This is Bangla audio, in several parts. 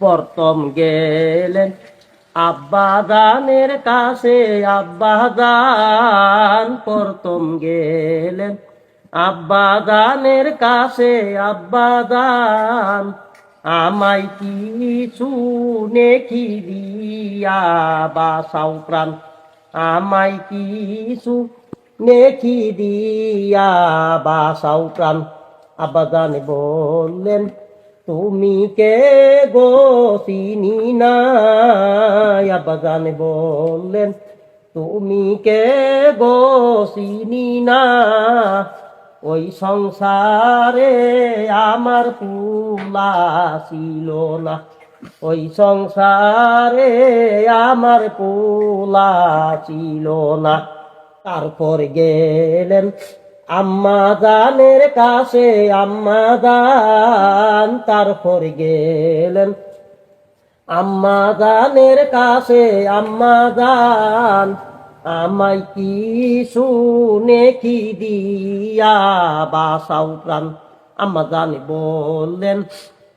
প্রথম গেলেন আব্বাদানের কাছে আব্বাদান প্রথম গেলেন। আব্বাদানের কাছে আব্বাদান আমায় কিছু নেকি দিয়া বাসাও প্রাণ। আমায় কিছু নেকি দিয়া বাসাও প্রাণ। আব্বাদান বললেন তুমি কে গো চিনি না বললেন, তুমি কে গো চিনি না ওই সংসারে আমার পুলা ছিল না। ওই সংসারে আমার পোলা ছিল না। তারপর গেলেন আম্মা দানের কাছে আম্মা দান তারপর গেলেন। আম্মা দানের কাছে আম্মা দান আমায় কি শুনে কি দিয়া বাসাও প্রাণ। আম্মা দানে বললেন,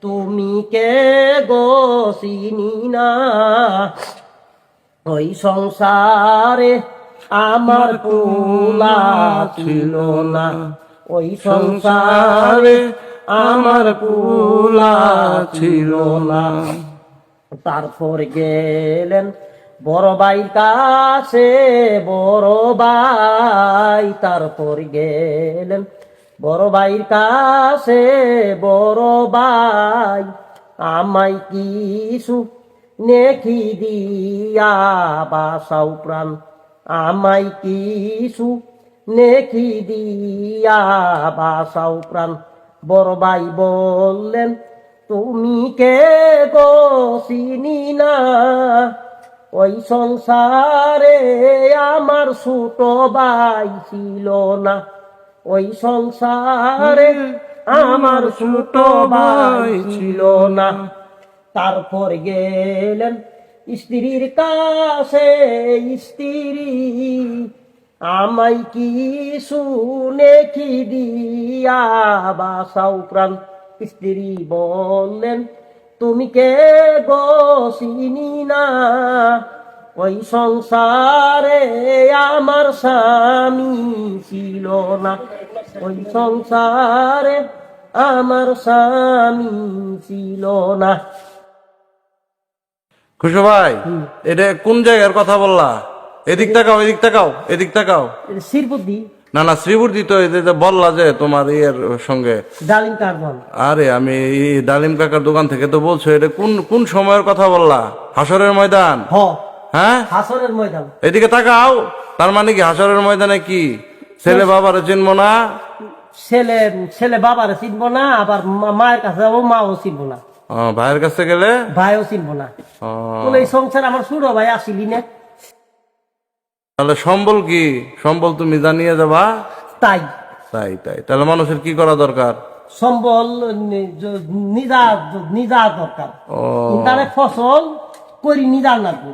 তুমি কে গো চিনি না? ওই সংসারে আমার পোলা ছিল না। ওই সংসারে আমার পোলা ছিল না। তারপর গেলেন বড় ভাই কাছে, বড় ভাই। তারপর গেলেন বড় ভাইয়ের কাছে, বড় ভাই। আমায় কিছু নেকি দিয়া বাসাও প্রাণ আমায় কিছু নেকি দিয়া বাসাও প্রাণ। বড় ভাই বললেন তুমি কে গো চিনি না? ওই সংসারে আমার ছোট ভাই ছিল না। ওই সংসারে আমার ছোট ভাই ছিল না। তারপর গেলেন স্ত্রীর কাছে স্ত্রী আমায় কি শুনে কি দিয়া বাসাও প্রাণ? স্ত্রী বললেন, তুমি কে গো চিনি না? ওই সংসারে আমার স্বামী ছিল না। ওই সংসারে আমার স্বামী ছিল না। খুশু ভাই এটা কোন জায়গার কথা বললা? এদিক তাকাও এদিক তাকাও এদিক তাকাও। শিরবুদ্ধি। না না শ্রীবুদ্ধি তো বললা যে তোমার ইয়ের সঙ্গে। ডালিম কার্বন আরে আমি ডালিম কাকার দোকান থেকে তো বলছো এটা কোন কোন সময়ের কথা বললা? হাসরের ময়দান? হ্যাঁ? হাসনের ময়দান। এদিকে তাকাও তার মানে কি হাসরের ময়দানে কি? ছেলে বাবারে চিনবো না? ছেলে ছেলে বাবার চিনবো না আবার মায়ের কাছে যাব মাও চিনবো না। ভাইয়ের কাছে গেলে? ভাইও চিনবো না বলে এই সংসার আমার শুরু ভাই আসিলি না। তাহলে সম্বল কি? সম্বল তুমি জানিয়ে যাবা তাই। তাই তাই। তাহলে মানুষের কি করা দরকার? সম্বল নিজা নিজা দরকার। তাহলে ফসল করি নিজা লাগবে।